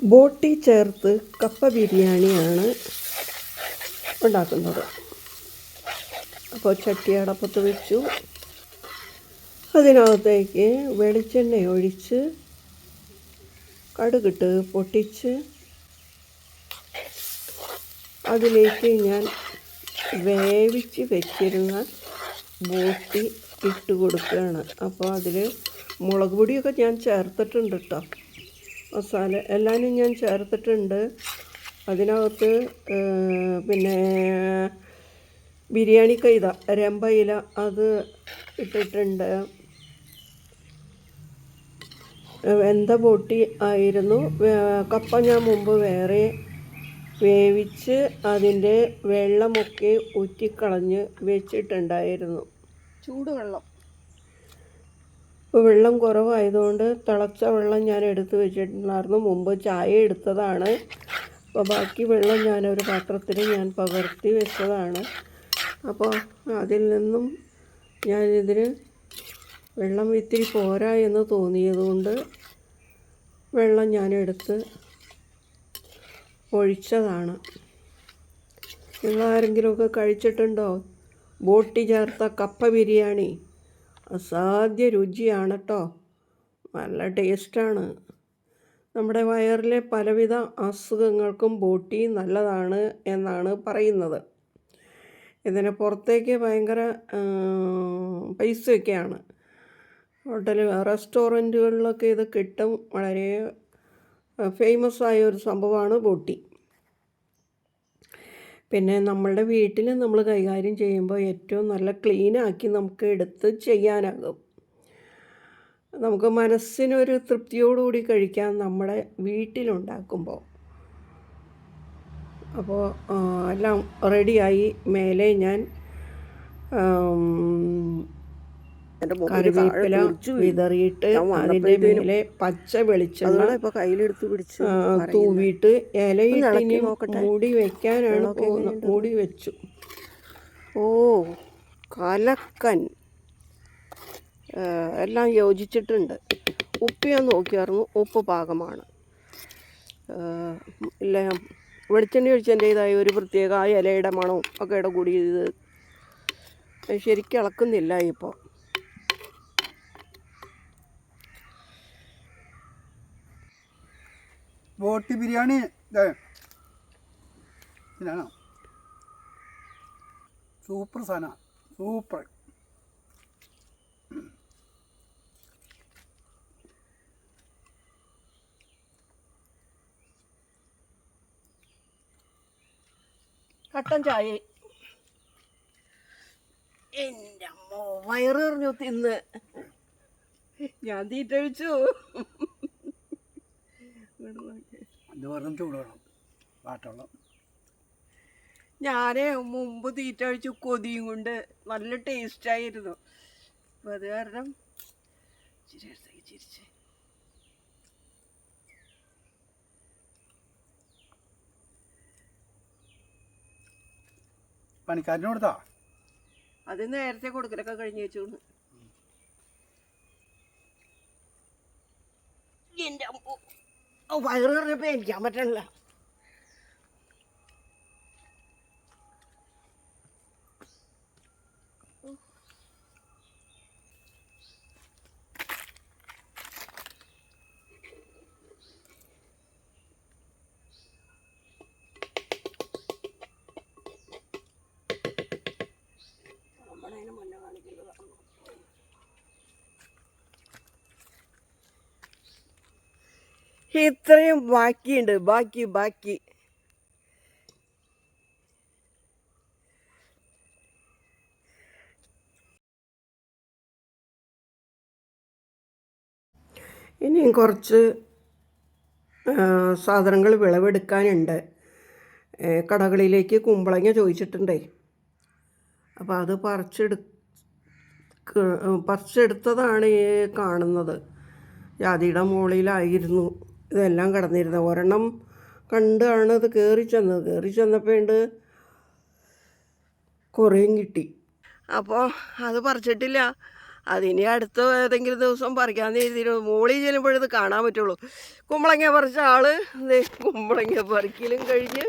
ബോട്ടി ചേർത്ത് കപ്പ ബിരിയാണിയാണ് ഉണ്ടാക്കുന്നത്. അപ്പോൾ ചട്ടി അടപ്പത്ത് വെച്ചു. അതിനകത്തേക്ക് വെളിച്ചെണ്ണ ഒഴിച്ച് കടുകിട്ട് പൊട്ടിച്ച് അതിലേക്ക് ഞാൻ വേവിച്ച് വെച്ചിരുന്ന ബോട്ടി ഇട്ട് കൊടുക്കുകയാണ്. അപ്പോൾ അതിൽ മുളക് പൊടിയൊക്കെ ഞാൻ ചേർത്തിട്ടുണ്ട് കേട്ടോ. മസാല എല്ലാനും ഞാൻ ചേർത്തിട്ടുണ്ട്. അതിനകത്ത് പിന്നെ ബിരിയാണി കൈത ഇല അത് ഇട്ടിട്ടുണ്ട്. വെന്ത പൊട്ടി ആയിരുന്നു. കപ്പ ഞാൻ മുമ്പ് വേറെ വേവിച്ച് അതിന്റെ വെള്ളമൊക്കെ ഊറ്റിക്കളഞ്ഞ് വെച്ചിട്ടുണ്ടായിരുന്നു. ചൂടുവെള്ളം. ഇപ്പോൾ വെള്ളം കുറവായതുകൊണ്ട് തിളച്ച വെള്ളം ഞാൻ എടുത്ത് വെച്ചിട്ടുണ്ടായിരുന്നു. മുമ്പ് ചായ എടുത്തതാണ്. അപ്പോൾ ബാക്കി വെള്ളം ഞാൻ ഒരു പാത്രത്തിൽ ഞാൻ പകർത്തി വെച്ചതാണ്. അപ്പോൾ അതിൽ നിന്നും ഞാനിതിന് വെള്ളം ഇത്തിരി പോരാ എന്ന് തോന്നിയതുകൊണ്ട് വെള്ളം ഞാൻ ഞാനെടുത്ത് ഒഴിച്ചതാണ്. നിങ്ങൾ ആരെങ്കിലുമൊക്കെ കഴിച്ചിട്ടുണ്ടോ? ബോട്ടി ചേർത്ത കപ്പ ബിരിയാണി. അസാധ്യ രുചിയാണ് കേട്ടോ നല്ല ടേസ്റ്റാണ്. നമ്മുടെ വയറിലെ പലവിധ അസുഖങ്ങൾക്കും ബോട്ടി നല്ലതാണ് എന്നാണ് പറയുന്നത്. ഇതിന് പുറത്തേക്ക് ഭയങ്കര പൈസയൊക്കെയാണ്. ഹോട്ടൽ റെസ്റ്റോറന്റുകളിലൊക്കെ ഇത് കിട്ടും. വളരെ ഫേമസ് ആയ ഒരു സംഭവമാണ് ബോട്ടി. പിന്നെ നമ്മളുടെ വീട്ടിൽ നമ്മൾ കൈകാര്യം ചെയ്യുമ്പോൾ ഏറ്റവും നല്ല ക്ലീനാക്കി നമുക്ക് എടുത്ത് ചെയ്യാനാകും. നമുക്ക് മനസ്സിനൊരു തൃപ്തിയോടുകൂടി കഴിക്കാൻ നമ്മുടെ വീട്ടിലുണ്ടാക്കുമ്പോൾ. അപ്പോൾ എല്ലാം റെഡിയായി മേലെ ഞാൻ ആം, എന്റെ മൊബൈൽ താഴെ കറിവേപ്പില. വിതറിയിട്ട് അതിന്റെ അതിന്റെ മേലെ പച്ച വെളിച്ചെണ്ണ ഇപ്പൊ കയ്യിലെടുത്ത് പിടിച്ച് തൂവിട്ട്. തൂവിയിട്ട് ഇലയിട്ട് ഇനി മൂടി വെക്കാനാണ് പോകുന്നത് മൂടി വെച്ചു. ഓ കലക്കൻ. എല്ലാം യോജിച്ചിട്ടുണ്ട്. ഉപ്പ് ഞാൻ നോക്കിയായിരുന്നു. ഉപ്പ് പാകമാണ്. ഇല്ല വെളിച്ചെണ്ണ ഒഴിച്ചതിന്റെതായ ഒരു പ്രത്യേക ആ ഇലയുടെ മണവും ഒക്കെ ഇട കൂടി ഇത് ശരിക്കും ഇളക്കുന്നില്ല ഇപ്പോൾ ബോട്ടി ബിരിയാണി ഇതേ ഇതാണോ. സൂപ്പർ സാധന. സൂപ്പർ. കട്ടൻ ചായ. എന്റെ അമ്മ വയറെറിഞ്ഞു തിന്ന് ഞാൻ തീറ്റഴിച്ചു. ഇത് വെറും ചൂട് വേണം വാട്ടുള്ള ഞാൻ മുമ്പ് തീറ്റ കഴിച്ചു കൊതിയും കൊണ്ട് നല്ല ടേസ്റ്റ് ആയിരുന്നു. അപ്പം അത് കാരണം ഇച്ചിരി അടുത്തേക്ക് ചിരിച്ച്. പണിക്കാരന് കൊടുത്താ? അത് നേരത്തെ കൊടുക്കലൊക്കെ കഴിഞ്ഞ് വെച്ചു എന്റെ. വയറ് പറഞ്ഞപ്പോൾ എനിക്കാൻ പറ്റണില്ല. ഇത്രയും ബാക്കിയുണ്ട്. ബാക്കി ബാക്കി. ഇനിയും കുറച്ച് സാധനങ്ങൾ വിളവെടുക്കാനുണ്ട്. കടകളിലേക്ക് കുമ്പളങ്ങ ചോദിച്ചിട്ടുണ്ടേ. അപ്പോൾ അത് പറിച്ചെടു പറിച്ചെടുത്തതാണ് കാണുന്നത്. ജാതിയുടെ മുകളിലായിരുന്നു. ഇതെല്ലാം കിടന്നിരുന്നത്. ഒരെണ്ണം കണ്ടാണ് ഇത് കയറി ചെന്നത്. കയറി ചെന്നപ്പോൾ ഉണ്ട് കുറേയും കിട്ടി. അപ്പോൾ അത് പറിച്ചിട്ടില്ല. അതിനി അടുത്ത ഏതെങ്കിലും ദിവസം പറിക്കാമെന്ന് എഴുതിയിരുന്നു മോളിൽ ചെല്ലുമ്പോഴത് കാണാൻ പറ്റുള്ളൂ. കുമ്പളങ്ങ പറിച്ച ആൾ കുമ്പളങ്ങ പറിക്കലും കഴിഞ്ഞ്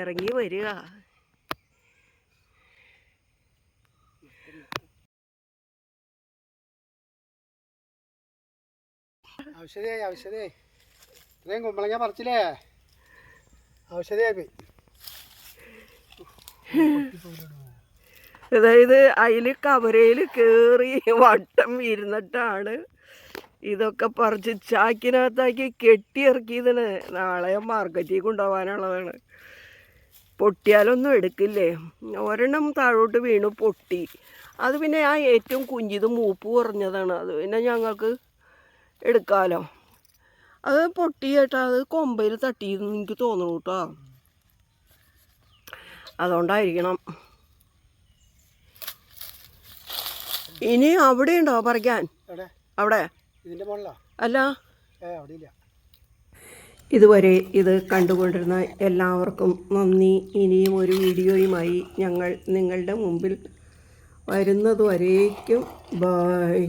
ഇറങ്ങി വരിക. ഔഷധിയായി ഔഷധിയായി ഇത്രയും കുമ്പളങ്ങ പറിച്ചില്ലേ? ഔഷധിയായി അതായത് അതിൽ കവരയിൽ കയറി വട്ടം ഇരുന്നിട്ടാണ് ഇതൊക്കെ പറിച്ച് ചാക്കിനകത്താക്കി കെട്ടിയിറക്കിയതാണ്. നാളെ മാർക്കറ്റിൽ കൊണ്ടുപോകാനുള്ളതാണ്. പൊട്ടിയാലൊന്നും എടുക്കില്ലേ? ഒരെണ്ണം താഴോട്ട് വീണു പൊട്ടി. അത് പിന്നെ ആ ഏറ്റവും കുഞ്ഞിത് മൂപ്പ് കുറഞ്ഞതാണ്. അത് പിന്നെ ഞങ്ങൾക്ക് എടുക്കാമല്ലോ അത് പൊട്ടിയേട്ടാ അത് കൊമ്പയിൽ തട്ടിയെന്ന് എനിക്ക് തോന്നുന്നു കേട്ടോ അതുകൊണ്ടായിരിക്കണം. ഇനി അവിടെ ഉണ്ടോ പറിക്കാൻ? അവിടെ? അല്ല. ഇതുവരെ ഇത് കണ്ടുകൊണ്ടിരുന്ന എല്ലാവർക്കും നന്ദി. ഇനിയും ഒരു വീഡിയോയുമായി ഞങ്ങൾ നിങ്ങളുടെ മുമ്പിൽ വരുന്നതുവരേക്കും. ബായ്